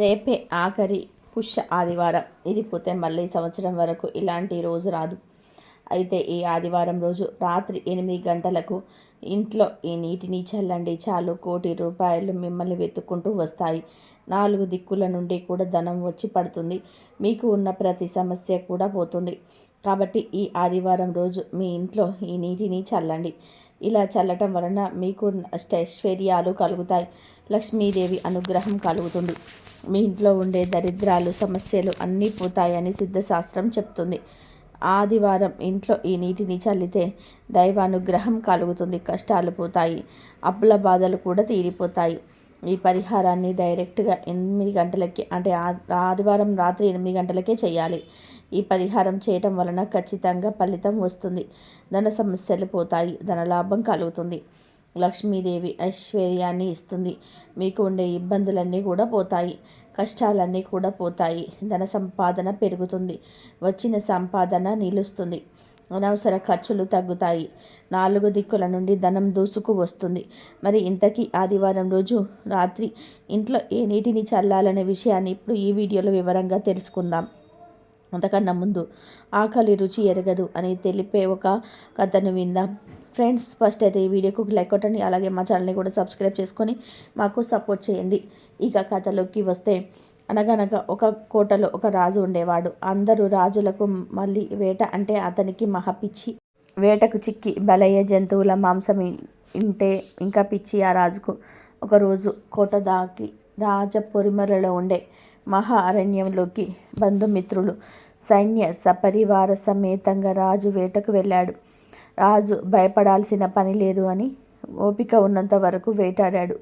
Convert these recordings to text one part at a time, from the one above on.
రేపే ఆఖరి పుష్య ఆదివారం. ఇది పోతే మళ్ళీ సంవత్సరం వరకు ఇలాంటి రోజు రాదు. అయితే ఈ ఆదివారం రోజు రాత్రి ఎనిమిది గంటలకు ఇంట్లో ఈ నీటిని చల్లండి. చాలు కోటి రూపాయలు మిమ్మల్ని వెతుక్కుంటూ వస్తాయి. నాలుగు దిక్కుల నుండి కూడా ధనం వచ్చి పడుతుంది. మీకు ఉన్న ప్రతి సమస్య కూడా పోతుంది. కాబట్టి ఈ ఆదివారం రోజు మీ ఇంట్లో ఈ నీటిని చల్లండి. ఇలా చల్లటం వలన మీకు ఐశ్వర్యాలు కలుగుతాయి. లక్ష్మీదేవి అనుగ్రహం కలుగుతుంది. మీ ఇంట్లో ఉండే దరిద్రాలు సమస్యలు అన్నీ పోతాయని సిద్ధశాస్త్రం చెప్తుంది. ఆదివారం ఇంట్లో ఈ నీటిని చల్లితే దైవానుగ్రహం కలుగుతుంది. కష్టాలు పోతాయి. అప్పుల బాధలు కూడా తీరిపోతాయి. ఈ పరిహారాన్ని డైరెక్ట్గా ఎనిమిది గంటలకి అంటే ఆదివారం రాత్రి ఎనిమిది గంటలకే చేయాలి. ఈ పరిహారం చేయటం వలన ఖచ్చితంగా ఫలితం వస్తుంది. ధన సమస్యలు పోతాయి. ధనలాభం కలుగుతుంది. లక్ష్మీదేవి ఐశ్వర్యాన్ని ఇస్తుంది. మీకు ఉండే ఇబ్బందులన్నీ కూడా పోతాయి. కష్టాలన్నీ కూడా పోతాయి. ధన సంపాదన పెరుగుతుంది. వచ్చిన సంపాదన నిలుస్తుంది. అనవసర ఖర్చులు తగ్గుతాయి. నాలుగు దిక్కుల నుండి ధనం దూసుకు వస్తుంది. మరి ఇంతకీ ఆదివారం రోజు రాత్రి ఇంట్లో ఏ నీటిని చల్లాలనే విషయాన్ని ఇప్పుడు ఈ వీడియోలో వివరంగా తెలుసుకుందాం. అంతకన్నా ముందు ఆకలి రుచి ఎరగదు అని తెలిపే ఒక కథను విందాం. ఫ్రెండ్స్ ఫస్ట్ అయితే ఈ వీడియోకి లైక్ కొట్టండి. అలాగే మా ఛానల్ని కూడా సబ్స్క్రైబ్ చేసుకొని మాకు సపోర్ట్ చేయండి. ఇక కథలోకి వస్తే అనగనగా ఒక కోటలో ఒక రాజు ఉండేవాడు. అందరూ రాజులకు మళ్ళీ వేట అంటే అతనికి మహా పిచ్చి వేటకు చిక్కి బలయ్య జంతువుల మాంసం ఇంటే ఇంకా పిచ్చి ఆ రాజుకు. ఒకరోజు కోట దాకి రాజ పొరిమరలో ఉండే మహా అరణ్యంలోకి బంధుమిత్రులు సైన్య సపరివార సమేతంగా రాజు వేటకు వెళ్ళాడు. రాజు భయపడాల్సిన పని లేదు అని ఓపిక ఉన్నంత వరకు వేటాడాడు.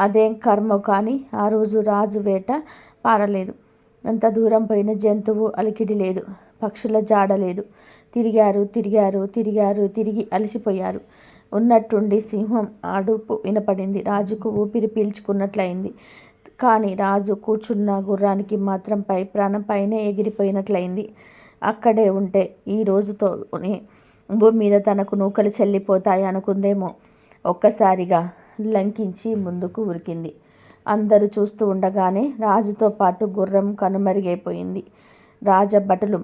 అదేం కర్మ కానీ ఆ రోజు రాజు వేట పారలేదు. ఎంత దూరం పోయిన జంతువు అలికిడి లేదు. పక్షుల జాడ లేదు. తిరిగారు తిరిగారు తిరిగారు తిరిగి అలసిపోయారు. ఉన్నట్టుండి సింహం అడుపు వినపడింది. రాజుకు ఊపిరి పీల్చుకున్నట్లయింది. కానీ రాజు కూర్చున్న గుర్రానికి మాత్రం పై ప్రాణం పైనే ఎగిరిపోయినట్లయింది. అక్కడే ఉంటే ఈ రోజుతోనే భూమి మీద తనకు నూకలు చెల్లిపోతాయి అనుకుందేమో. ఒక్కసారిగా లంకించి ముందుకు ఉరికింది. అందరూ చూస్తూ ఉండగానే రాజుతో పాటు గుర్రం కనుమరుగైపోయింది. రాజభటులు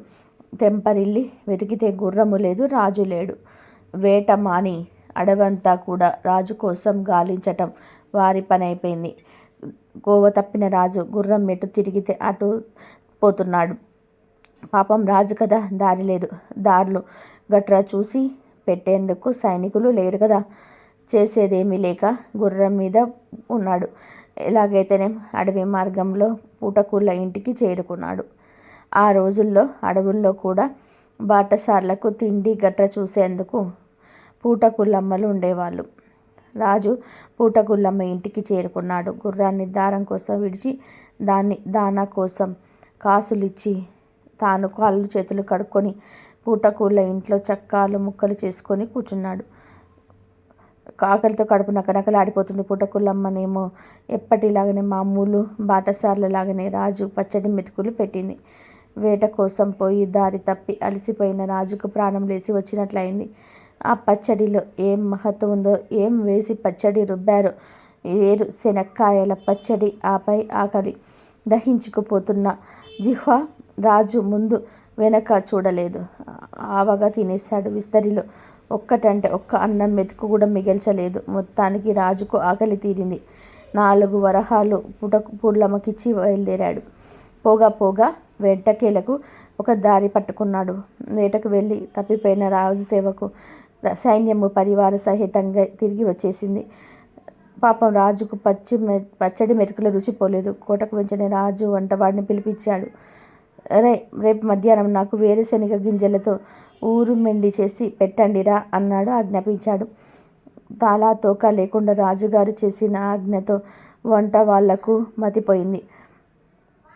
తెంపరిల్లి వెతికితే గుర్రము లేదు రాజు లేడు. వేట మాని అడవంతా కూడా రాజు కోసం గాలించటం వారి పని అయిపోయింది గోవ తప్పిన రాజు గుర్రం మెట్టు తిరిగితే అటు పోతున్నాడు. పాపం రాజు కదా దారి లేదు. దారులు గట్రా చూసి పెట్టేందుకు సైనికులు లేరు కదా. చేసేదేమీ లేక గుర్రం మీద ఉన్నాడు. ఎలాగైతేనే అడవి మార్గంలో పూటకూళ్ళ ఇంటికి చేరుకున్నాడు. ఆ రోజుల్లో అడవుల్లో కూడా బాటసార్లకు తిండి గట్ర చూసేందుకు పూటకుళ్ళమ్మలు ఉండేవాళ్ళు. రాజు పూటగుల్లమ్మ ఇంటికి చేరుకున్నాడు. గుర్రాన్ని దారం కోసం విడిచి దాన్ని దానా కోసం కాసులిచ్చి తాను కాళ్ళు చేతులు కడుక్కొని పూటకూళ్ళ ఇంట్లో చక్కాలు ముక్కలు చేసుకొని కూర్చున్నాడు. ఆకలితో కడుపు నకనకలాడిపోతుంది. పూటకూళ్ళమ్మనేమో ఎప్పటిలాగనే మామూలు బాటసార్లలాగానే రాజు పచ్చడి మెతుకులు పెట్టింది. వేట కోసం పోయి దారి తప్పి అలసిపోయిన రాజుకు ప్రాణం లేచి వచ్చినట్లయింది. ఆ పచ్చడిలో ఏం మహత్వం ఉందో ఏం వేసి పచ్చడి రుబ్బారు వేరు శనక్కాయల పచ్చడి ఆపై ఆకలి దహించుకుపోతున్న జిహ్వా రాజు ముందు వెనక చూడలేదు. ఆవగా తినేశాడు విస్తరిలో. ఒక్కటంటే ఒక్క అన్నం మెతుకు కూడా మిగల్చలేదు. మొత్తానికి రాజుకు ఆకలి తీరింది. నాలుగు వరహాలు పుట పూర్లమ్మకిచ్చి బయలుదేరాడు. పోగా పోగా వెంటకేలకు ఒక దారి పట్టుకున్నాడు. వేటకు వెళ్ళి తప్పిపోయిన రాజు సేవకు సైన్యము పరివార సహితంగా తిరిగి వచ్చేసింది. పాపం రాజుకు పచ్చి మె పచ్చడి మెరుకులు రుచి పోలేదు. కోటకు వెంచనే రాజు వంటవాడిని పిలిపించాడు. రే రేపు మధ్యాహ్నం నాకు వేరుశనగ గింజలతో ఊరు మెండి చేసి పెట్టండిరా అన్నాడు ఆజ్ఞాపించాడు. తాలా తోక లేకుండా రాజుగారు చేసిన ఆజ్ఞతో వంట వాళ్ళకు మతిపోయింది.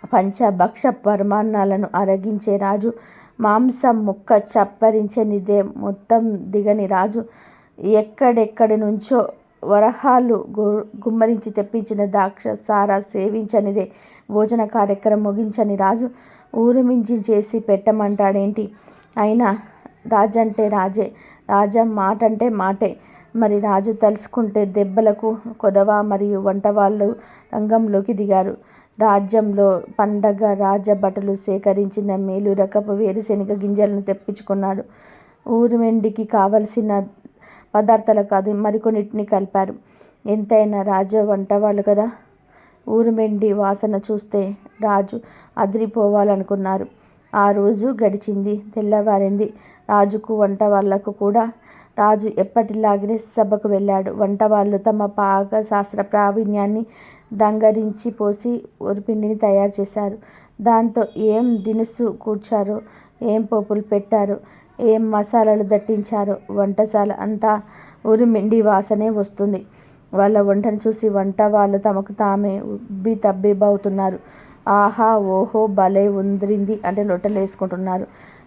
పంచభక్ష పరమాన్నాలను అరగించే రాజు మాంసం ముక్క చప్పరించనిదే మొత్తం దిగని రాజు. ఎక్కడెక్కడి నుంచో వరహాలు గు గుమ్మరించి తెప్పించిన దాక్ష సారా సేవించనిదే భోజన కార్యక్రమం ముగించని రాజు. ఊరుమించి చేసి పెట్టమంటాడేంటి? అయినా రాజంటే రాజే రాజం మాట అంటే మాటే. మరి రాజు తలుచుకుంటే దెబ్బలకు కొదవ మరియు వంటవాళ్ళు రంగంలోకి దిగారు. రాజ్యంలో పండగ రాజభటులు సేకరించిన మేలు రకపు వేరుశెనగ గింజలను తెప్పించుకున్నాడు. ఊరుమెండికి కావలసిన పదార్థాలకు అది మరికొన్నిటిని కలిపారు. ఎంతైనా రాజు వంటవాళ్ళు కదా? ఊరుమెండి వాసన చూస్తే రాజు అదిరిపోవాలనుకున్నారు. ఆ రోజు గడిచింది తెల్లవారింది. రాజుకు వంట వాళ్ళకు కూడా. రాజు ఎప్పటిలాగే సభకు వెళ్ళాడు. వంట వాళ్ళు తమ పాక శాస్త్ర ప్రావీణ్యాన్ని డంగరించి పోసి ఉరిపిండిని తయారు చేశారు. దాంతో ఏం దినుసు కూర్చారో ఏం పోపులు పెట్టారో ఏం మసాలాలు దట్టించారో వంటశాల అంతా ఉరిమిండి వాసనే వస్తుంది. వాళ్ళ వంటను చూసి వంట వాళ్ళు తమకు తామే ఉబ్బి తబ్బిబ్బవుతున్నారు ఆహా ఓహో భలే ఉందిరింది అంటే లొట్టలేసుకుంటున్నారు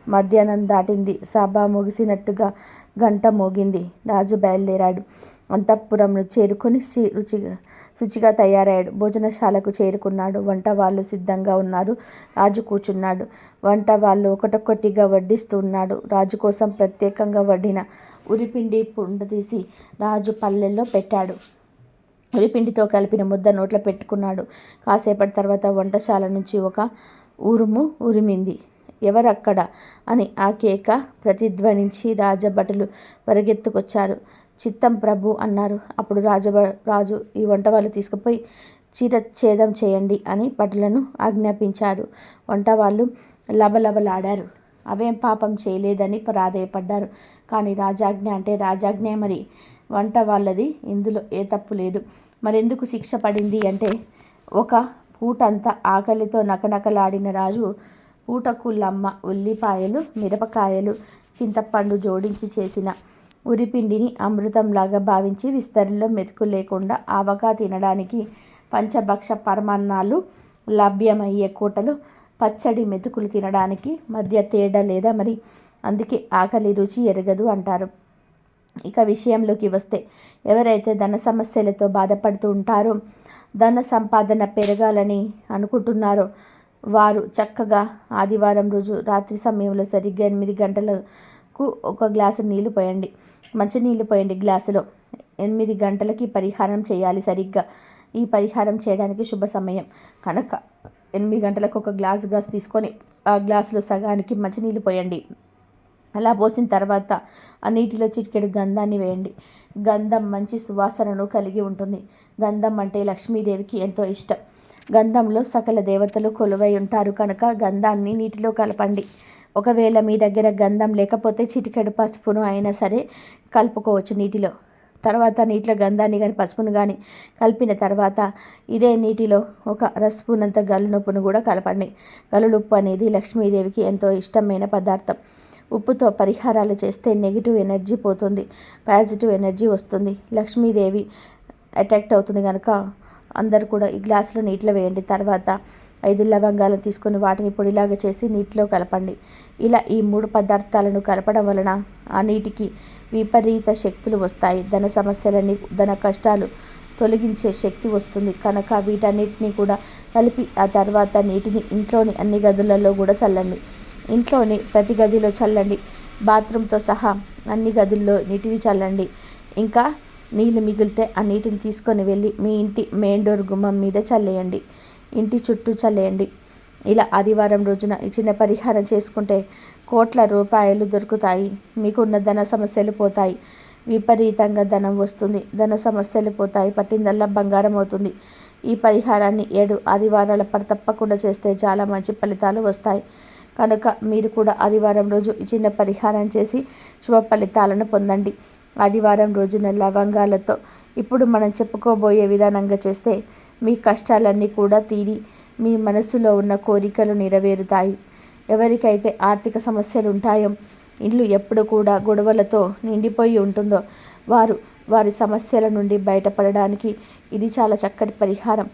మధ్యాహ్నం దాటింది. సభ ముగిసినట్టుగా గంట మోగింది. రాజు బయలుదేరాడు. అంతఃపురంను చేరుకొని రుచిగా శుచిగా తయారయ్యాడు. భోజనశాలకు చేరుకున్నాడు. వంట వాళ్ళు సిద్ధంగా ఉన్నారు. రాజు కూర్చున్నాడు. వంట వాళ్ళు ఒకటొక్కటిగా వడ్డిస్తున్నాడు. రాజు కోసం ప్రత్యేకంగా వడ్డిన ఉరిపిండి పుండ తీసి రాజు పల్లెల్లో పెట్టాడు. ఉరిపిండితో కలిపిన ముద్ద నోట్లో పెట్టుకున్నాడు. కాసేపటి తర్వాత వంటశాల నుంచి ఒక ఉరుము ఉరిమింది. ఎవరక్కడ? అని ఆ కేక ప్రతిధ్వనించి రాజభటులు పరిగెత్తుకొచ్చారు చిత్తం ప్రభు అన్నారు. అప్పుడు రాజభ రాజు ఈ వంట వాళ్ళు తీసుకుపోయి చీరఛేదం చేయండి అని భటులను ఆజ్ఞాపించారు. వంట వాళ్ళు లబలబలాడారు అవేం పాపం చేయలేదని ప్రాధేయపడ్డారు కానీ రాజాజ్ఞ అంటే రాజాజ్ఞ మరి. వంట వాళ్ళది. ఇందులో ఏ తప్పు లేదు. మరెందుకు శిక్ష పడింది అంటే ఒక పూటంతా ఆకలితో నకనకలాడిన రాజు పూటకుళ్ళమ్మ ఉల్లిపాయలు మిరపకాయలు చింతపండు జోడించి చేసిన ఉరిపిండిని అమృతంలాగా భావించి విస్తరిలో మెతుకు లేకుండా ఆవగా తినడానికి పంచభక్ష పరమాన్నాలు లభ్యమయ్యే కూటలు పచ్చడి మెతుకులు తినడానికి మధ్య తేడా లేదా మరి? అందుకే ఆకలి రుచి ఎరగదు అంటారు. ఇక విషయంలోకి వస్తే ఎవరైతే ధన సమస్యలతో బాధపడుతూ ఉంటారో ధన సంపాదన పెరగాలని అనుకుంటున్నారో వారు చక్కగా ఆదివారం రోజు రాత్రి సమయంలో సరిగ్గా ఎనిమిది గంటలకు ఒక గ్లాసు నీళ్ళు పోయండి. మంచి నీళ్ళు పోయండి గ్లాసులో. ఎనిమిది గంటలకి పరిహారం చేయాలి సరిగ్గా. ఈ పరిహారం చేయడానికి శుభ సమయం. కనుక ఎనిమిది గంటలకు ఒక గ్లాసు గ్లాస్ తీసుకొని ఆ గ్లాసులో సగానికి మంచినీళ్ళు పోయండి. అలా పోసిన తర్వాత ఆ నీటిలో చిటికెడు గంధాన్ని వేయండి. గంధం మంచి సువాసనను కలిగి ఉంటుంది. గంధం అంటే లక్ష్మీదేవికి ఎంతో ఇష్టం. గంధంలో సకల దేవతలు కొలువై ఉంటారు కనుక గంధాన్ని నీటిలో కలపండి. ఒకవేళ మీ దగ్గర గంధం లేకపోతే చిటికెడు పసుపును అయినా సరే కలుపుకోవచ్చు నీటిలో. తర్వాత నీటిలో గంధాన్ని కానీ పసుపును కానీ కలిపిన తర్వాత ఇదే నీటిలో ఒక రస్పూనంత గల్లునొప్పును కూడా కలపండి. గల్లులుప్పు అనేది లక్ష్మీదేవికి ఎంతో ఇష్టమైన పదార్థం. ఉప్పుతో పరిహారాలు చేస్తే నెగిటివ్ ఎనర్జీ పోతుంది పాజిటివ్ ఎనర్జీ వస్తుంది. లక్ష్మీదేవి అట్రాక్ట్ అవుతుంది కనుక అందరు కూడా ఈ గ్లాసులో నీటిలో వేయండి. తర్వాత ఐదు లవంగాలను తీసుకొని వాటిని పొడిలాగా చేసి నీటిలో కలపండి. ఇలా ఈ మూడు పదార్థాలను కలపడం వలన ఆ నీటికి విపరీత శక్తులు వస్తాయి. ధన సమస్యలని ధన కష్టాలు తొలగించే శక్తి వస్తుంది. కనుక వీటన్నిటిని కూడా కలిపి ఆ తర్వాత నీటిని ఇంట్లోని అన్ని గదులలో కూడా చల్లండి. ఇంట్లోని ప్రతి గదిలో చల్లండి. బాత్రూమ్తో సహా అన్ని గదుల్లో నీటిని చల్లండి. ఇంకా నీళ్ళు మిగిలితే ఆ నీటిని తీసుకొని వెళ్ళి మీ ఇంటి మెయిన్ డోర్ గుమ్మం మీద చల్లేయండి. ఇంటి చుట్టూ చల్లేయండి. ఇలా ఆదివారం రోజున ఈ చిన్న పరిహారం చేసుకుంటే కోట్ల రూపాయలు దొరుకుతాయి. మీకున్న ధన సమస్యలు పోతాయి. విపరీతంగా ధనం వస్తుంది. ధన సమస్యలు పోతాయి. పట్టిందల్లా బంగారం అవుతుంది. ఈ పరిహారాన్ని ఏడు ఆదివారాల పడి తప్పకుండా చేస్తే చాలా మంచి ఫలితాలు వస్తాయి. కనుక మీరు కూడా ఆదివారం రోజు ఈ చిన్న పరిహారం చేసి శుభ ఫలితాలను పొందండి. ఆదివారం రోజున లవంగాలతో ఇప్పుడు మనం చెప్పుకోబోయే విధానంగా చేస్తే మీ కష్టాలన్నీ కూడా తీరి మీ మనసులో ఉన్న కోరికలు నెరవేరుతాయి. ఎవరికైతే ఆర్థిక సమస్యలు ఉంటాయో ఇల్లు ఎప్పుడు కూడా గొడవలతో నిండిపోయి ఉంటుందో వారు వారి సమస్యల నుండి బయటపడడానికి ఇది చాలా చక్కటి పరిహారం.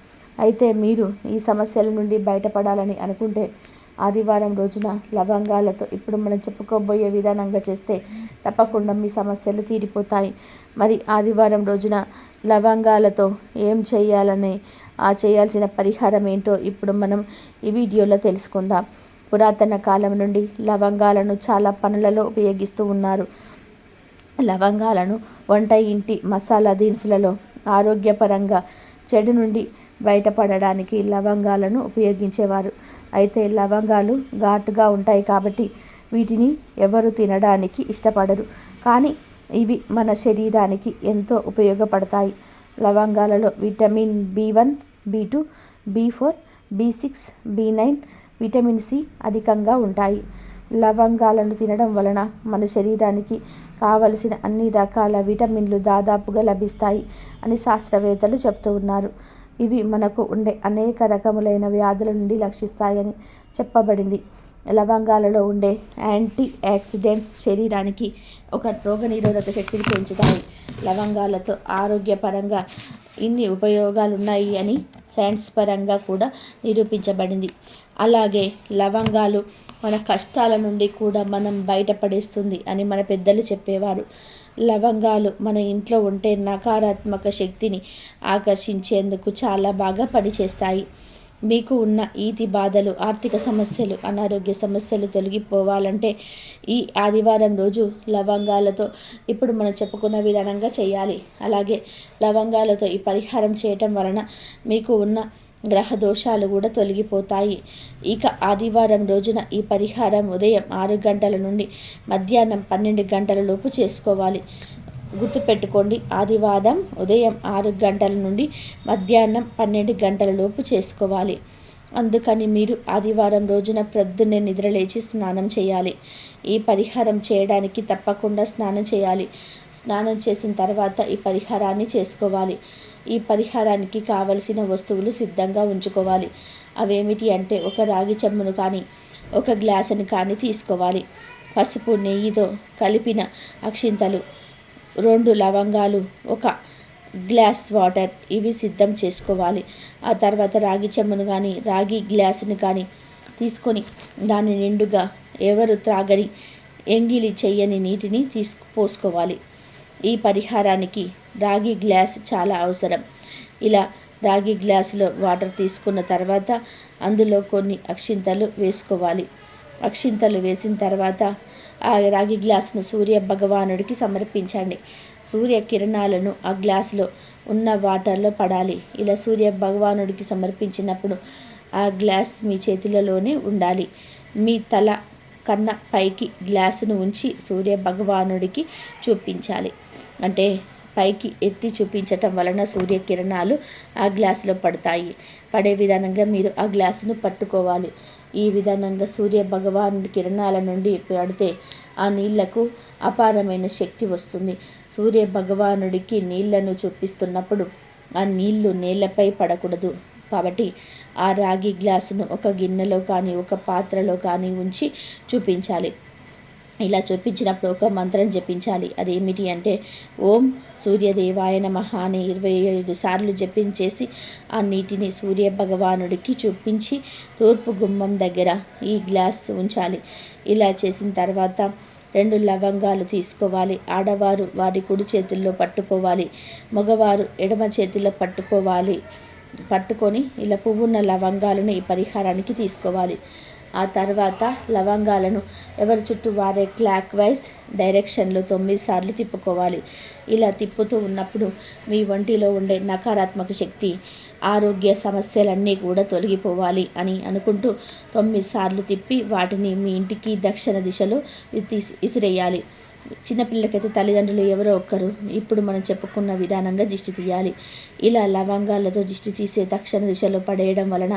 అయితే మీరు ఈ సమస్యల నుండి బయటపడాలని అనుకుంటే ఆదివారం రోజున లవంగాలతో ఇప్పుడు మనం చెప్పుకోబోయే విధానంగా చేస్తే తప్పకుండా మీ సమస్యలు తీరిపోతాయి. మరి ఆదివారం రోజున లవంగాలతో ఏం చేయాలని ఆ చేయాల్సిన పరిహారం ఏంటో ఇప్పుడు మనం ఈ వీడియోలో తెలుసుకుందాం. పురాతన కాలం నుండి లవంగాలను చాలా పనులలో ఉపయోగిస్తూ ఉన్నారు. లవంగాలను వంట ఇంటి మసాలా దినుసులలో ఆరోగ్యపరంగా చెడు నుండి బయటపడడానికి లవంగాలను ఉపయోగించేవారు. అయితే లవంగాలు ఘాటుగా ఉంటాయి కాబట్టి వీటిని ఎవరు తినడానికి ఇష్టపడరు. కానీ ఇవి మన శరీరానికి ఎంతో ఉపయోగపడతాయి. లవంగాలలో vitamin B one B two B four B six B nine vitamin C అధికంగా ఉంటాయి. లవంగాలను తినడం వలన మన శరీరానికి కావలసిన అన్ని రకాల విటమిన్లు దాదాపుగా లభిస్తాయి అని శాస్త్రవేత్తలు చెప్తూ ఉన్నారు. ఇవి మనకు ఉండే అనేక రకములైన వ్యాధుల నుండి రక్షిస్తాయని చెప్పబడింది. లవంగాలలో ఉండే యాంటీ యాక్సిడెంట్స్ శరీరానికి ఒక రోగనిరోధక శక్తిని పెంచుతాయి. లవంగాలతో ఆరోగ్యపరంగా ఇన్ని ఉపయోగాలు ఉన్నాయి అని సైన్స్ పరంగా కూడా నిరూపించబడింది. అలాగే లవంగాలు మన కష్టాల నుండి కూడా మనం బయటపడేస్తుంది అని మన పెద్దలు చెప్పేవారు. లవంగాలు మన ఇంట్లో ఉంటే నకారాత్మక శక్తిని ఆకర్షించేందుకు చాలా బాగా పనిచేస్తాయి. మీకు ఉన్న ఈతి బాధలు ఆర్థిక సమస్యలు అనారోగ్య సమస్యలు తొలగిపోవాలంటే ఈ ఆదివారం రోజు లవంగాలతో ఇప్పుడు మనం చెప్పుకున్న విధానంగా చేయాలి. అలాగే లవంగాలతో ఈ పరిహారం చేయటం వలన మీకు ఉన్న గ్రహ దోషాలు కూడా తొలగిపోతాయి. ఇక ఆదివారం రోజున ఈ పరిహారం ఉదయం ఆరు గంటల నుండి మధ్యాహ్నం పన్నెండు గంటల లోపు చేసుకోవాలి. గుర్తుపెట్టుకోండి ఆదివారం ఉదయం ఆరు గంటల నుండి మధ్యాహ్నం పన్నెండు గంటల లోపు చేసుకోవాలి. అందుకని మీరు ఆదివారం రోజున ప్రొద్దున్నే నిద్రలేచి స్నానం చేయాలి. ఈ పరిహారం చేయడానికి తప్పకుండా స్నానం చేయాలి. స్నానం చేసిన తర్వాత ఈ పరిహారాన్ని చేసుకోవాలి. ఈ పరిహారానికి కావలసిన వస్తువులు సిద్ధంగా ఉంచుకోవాలి. అవేమిటి అంటే ఒక రాగి చెమ్మును కానీ ఒక గ్లాసును కానీ తీసుకోవాలి. పసుపు నెయ్యితో కలిపిన అక్షింతలు రెండు లవంగాలు ఒక గ్లాస్ వాటర్ ఇవి సిద్ధం చేసుకోవాలి. ఆ తర్వాత రాగి చెమ్మును కానీ రాగి గ్లాసుని కానీ తీసుకొని దాని నిండుగా ఎవరు త్రాగని ఎంగిలి చెయ్యని నీటిని తీసుకు పోసుకోవాలి. ఈ పరిహారానికి రాగి గ్లాస్ చాలా అవసరం. ఇలా రాగి గ్లాసులో వాటర్ తీసుకున్న తర్వాత అందులో కొన్ని అక్షింతలు వేసుకోవాలి. అక్షింతలు వేసిన తర్వాత ఆ రాగి గ్లాసును సూర్య భగవానుడికి సమర్పించండి. సూర్య కిరణాలను ఆ గ్లాసులో ఉన్న వాటర్లో పడాలి. ఇలా సూర్య భగవానుడికి సమర్పించినప్పుడు ఆ గ్లాస్ మీ చేతులలోనే ఉండాలి. మీ తల కన్న పైకి గ్లాసును ఉంచి సూర్య భగవానుడికి చూపించాలి. అంటే పైకి ఎత్తి చూపించటం వలన సూర్యకిరణాలు ఆ గ్లాసులో పడతాయి. పడే విధానంగా మీరు ఆ గ్లాసును పట్టుకోవాలి. ఈ విధానంగా సూర్య భగవానుడి కిరణాల నుండి పడితే ఆ నీళ్ళకు అపారమైన శక్తి వస్తుంది. సూర్య భగవానుడికి నీళ్ళను చూపిస్తున్నప్పుడు ఆ నీళ్ళు నేలపై పడకూడదు. కాబట్టి ఆ రాగి గ్లాసును ఒక గిన్నెలో కానీ ఒక పాత్రలో కానీ ఉంచి చూపించాలి. ఇలా చూపించినప్పుడు ఒక మంత్రం జపించాలి. అదేమిటి అంటే ఓం సూర్యదేవాయ నమ అని ఇరవై ఐదు సార్లు జపించేసి ఆ నీటిని సూర్య భగవానుడికి చూపించి తూర్పు గుమ్మం దగ్గర ఈ గ్లాస్ ఉంచాలి. ఇలా చేసిన తర్వాత రెండు లవంగాలు తీసుకోవాలి. ఆడవారు వారి కుడి చేతుల్లో పట్టుకోవాలి. మగవారు ఎడమ చేతిలో పట్టుకోవాలి. పట్టుకొని ఇలా పువ్వున్న లవంగాలను ఈ పరిహారానికి తీసుకోవాలి. ఆ తర్వాత లవంగాలను ఎవరి చుట్టూ వారే క్లాక్ వైజ్ డైరెక్షన్లో తొమ్మిది సార్లు తిప్పుకోవాలి. ఇలా తిప్పుతూ ఉన్నప్పుడు మీ ఒంటిలో ఉండే నకారాత్మక శక్తి ఆరోగ్య సమస్యలన్నీ కూడా తొలగిపోవాలి అని అనుకుంటూ తొమ్మిది సార్లు తిప్పి వాటిని మీ ఇంటికి దక్షిణ దిశలో తీసి విసిరేయాలి చిన్నపిల్లలకైతే తల్లిదండ్రులు ఎవరో ఒక్కరు ఇప్పుడు మనం చెప్పుకున్న విధానంగా దిష్టి తీయాలి. ఇలా లవంగాలతో దిష్టి తీసే దక్షిణ దిశలో పడేయడం వలన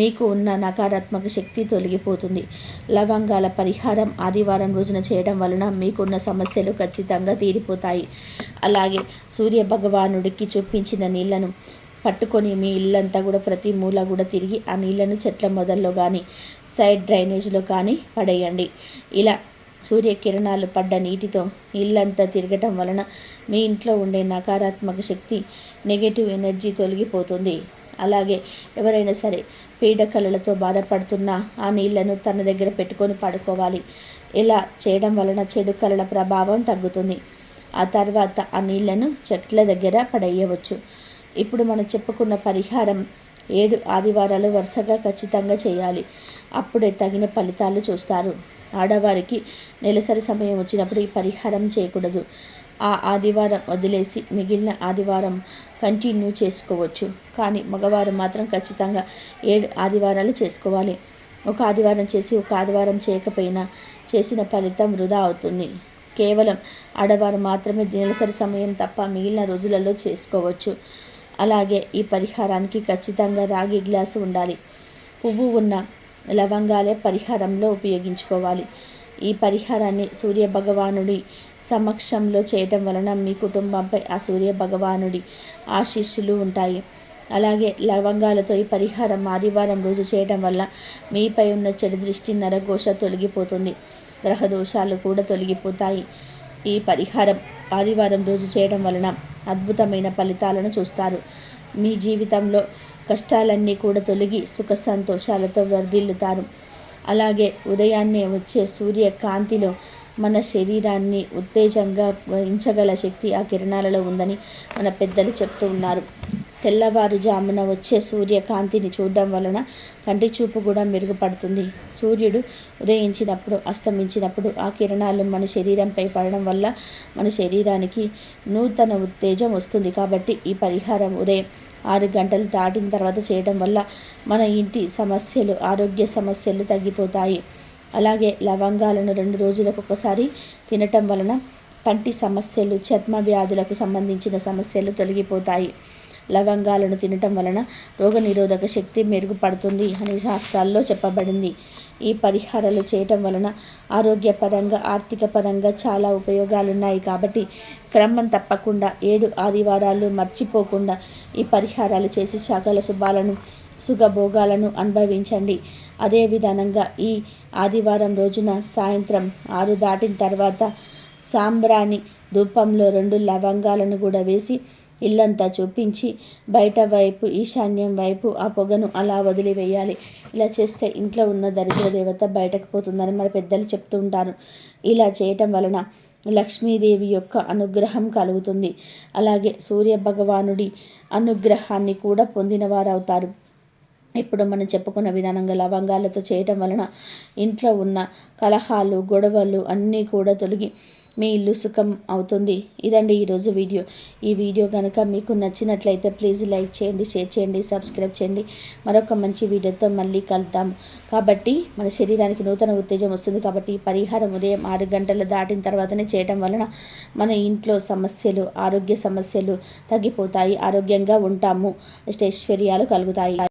మీకు ఉన్న నకారాత్మక శక్తి తొలగిపోతుంది. లవంగాల పరిహారం ఆదివారం రోజున చేయడం వలన మీకున్న సమస్యలు ఖచ్చితంగా తీరిపోతాయి. అలాగే సూర్య భగవానుడికి చూపించిన నీళ్ళను పట్టుకొని మీ ఇల్లంతా కూడా ప్రతి మూల కూడా తిరిగి ఆ నీళ్ళను చెట్ల మొదల్లో కానీ సైడ్ డ్రైనేజ్లో కానీ పడేయండి. ఇలా సూర్యకిరణాలు పడ్డ నీటితో ఇల్లంతా తిరగటం వలన మీ ఇంట్లో ఉండే నకారాత్మక శక్తి నెగటివ్ ఎనర్జీ తొలగిపోతుంది. అలాగే ఎవరైనా సరే పీడకలలతో బాధపడుతున్నా ఆ నీళ్ళను తన దగ్గర పెట్టుకొని పడుకోవాలి. ఇలా చేయడం వలన చెడు కళల ప్రభావం తగ్గుతుంది. ఆ తర్వాత ఆ నీళ్ళను చెట్ల దగ్గర పడేయవచ్చు. ఇప్పుడు మనం చెప్పుకున్న పరిహారం ఏడు ఆదివారాలు వరుసగా ఖచ్చితంగా చేయాలి. అప్పుడే తగిన ఫలితాలు చూస్తారు. ఆడవారికి నెలసరి సమయం వచ్చినప్పుడు ఈ పరిహారం చేయకూడదు. ఆ ఆదివారం వదిలేసి మిగిలిన ఆదివారం కంటిన్యూ చేసుకోవచ్చు. కానీ మగవారు మాత్రం ఖచ్చితంగా ఏడు ఆదివారాలు చేసుకోవాలి. ఒక ఆదివారం చేసి ఒక ఆదివారం చేయకపోయినా చేసిన ఫలితం వృధా అవుతుంది. కేవలం ఆడవారు మాత్రమే నెలసరి సమయం తప్ప మిగిలిన రోజులలో చేసుకోవచ్చు. అలాగే ఈ పరిహారానికి ఖచ్చితంగా రాగి గ్లాసు ఉండాలి. పువ్వు ఉన్న లవంగాలే పరిహారంలో ఉపయోగించుకోవాలి. ఈ పరిహారాన్ని సూర్య భగవానుడి సమక్షంలో చేయటం వలన మీ కుటుంబంపై ఆ సూర్య భగవానుడి ఆశీస్సులు ఉంటాయి. అలాగే లవంగాలతో ఈ పరిహారం ఆదివారం రోజు చేయడం వల్ల మీపై ఉన్న చెడు దృష్టి నరఘోష తొలగిపోతుంది. గ్రహ దోషాలు కూడా తొలగిపోతాయి. ఈ పరిహారం ఆదివారం రోజు చేయడం వలన అద్భుతమైన ఫలితాలను చూస్తారు. మీ జీవితంలో కష్టాలన్నీ కూడా తొలగి సుఖ సంతోషాలతో వర్ధిల్లుతారు. అలాగే ఉదయాన్నే వచ్చే సూర్యకాంతిలో మన శరీరాన్ని ఉత్తేజంగా వహించగల శక్తి ఆ కిరణాలలో ఉందని మన పెద్దలు చెప్తూ ఉన్నారు. తెల్లవారుజామున వచ్చే సూర్యకాంతిని చూడడం వలన కంటి చూపు కూడా మెరుగుపడుతుంది. సూర్యుడు ఉదయించినప్పుడు అస్తమించినప్పుడు ఆ కిరణాలు మన శరీరంపై పడడం వల్ల మన శరీరానికి నూతన ఉత్తేజం వస్తుంది. కాబట్టి ఈ పరిహారం ఉదయం ఆరు గంటలు దాటిన తర్వాత చేయడం వల్ల మన ఇంటి సమస్యలు ఆరోగ్య సమస్యలు తగ్గిపోతాయి. అలాగే లవంగాలను రెండు రోజులకు ఒకసారి తినటం వలన పంటి సమస్యలు చర్మ వ్యాధులకు సంబంధించిన సమస్యలు తొలగిపోతాయి. లవంగాలను తినటం వలన రోగనిరోధక శక్తి మెరుగుపడుతుంది అని శాస్త్రాల్లో చెప్పబడింది. ఈ పరిహారాలు చేయటం వలన ఆరోగ్యపరంగా ఆర్థిక పరంగా చాలా ఉపయోగాలు ఉన్నాయి కాబట్టి క్రమం తప్పకుండా ఏడు ఆదివారాలు మర్చిపోకుండా ఈ పరిహారాలు చేసి సకల శుభాలను సుఖభోగాలను అనుభవించండి. అదే విధానంగా ఈ ఆదివారం రోజున సాయంత్రం ఆరు దాటిన తర్వాత సాంబ్రాణి ధూపంలో రెండు లవంగాలను కూడా వేసి ఇల్లంతా చూపించి బయట వైపు ఈశాన్యం వైపు ఆ పొగను అలా వదిలివేయాలి. ఇలా చేస్తే ఇంట్లో ఉన్న దరిద్ర దేవత బయటకు పోతుందని మరి పెద్దలు చెప్తూ ఉంటారు. ఇలా చేయటం వలన లక్ష్మీదేవి యొక్క అనుగ్రహం కలుగుతుంది. అలాగే సూర్య భగవానుడి అనుగ్రహాన్ని కూడా పొందినవారు అవుతారు ఇప్పుడు మనం చెప్పుకున్న విధానంగా లవంగాలతో చేయటం వలన ఇంట్లో ఉన్న కలహాలు గొడవలు అన్నీ కూడా తొలగి మీ ఇల్లు సుఖం అవుతుంది. ఇదండి ఈరోజు వీడియో. ఈ వీడియో కనుక మీకు నచ్చినట్లయితే ప్లీజ్ లైక్ చేయండి షేర్ చేయండి సబ్స్క్రైబ్ చేయండి. మరొక మంచి వీడియోతో మళ్ళీ కలుద్దాం. కాబట్టి మన శరీరానికి నూతన ఉత్తేజం వస్తుంది కాబట్టి పరిహారం ఉదయం ఆరు గంటలు దాటిన తర్వాతనే చేయడం వలన మన ఇంట్లో సమస్యలు ఆరోగ్య సమస్యలు తగ్గిపోతాయి. ఆరోగ్యంగా ఉంటాము. అష్టైశ్వర్యాలు కలుగుతాయి.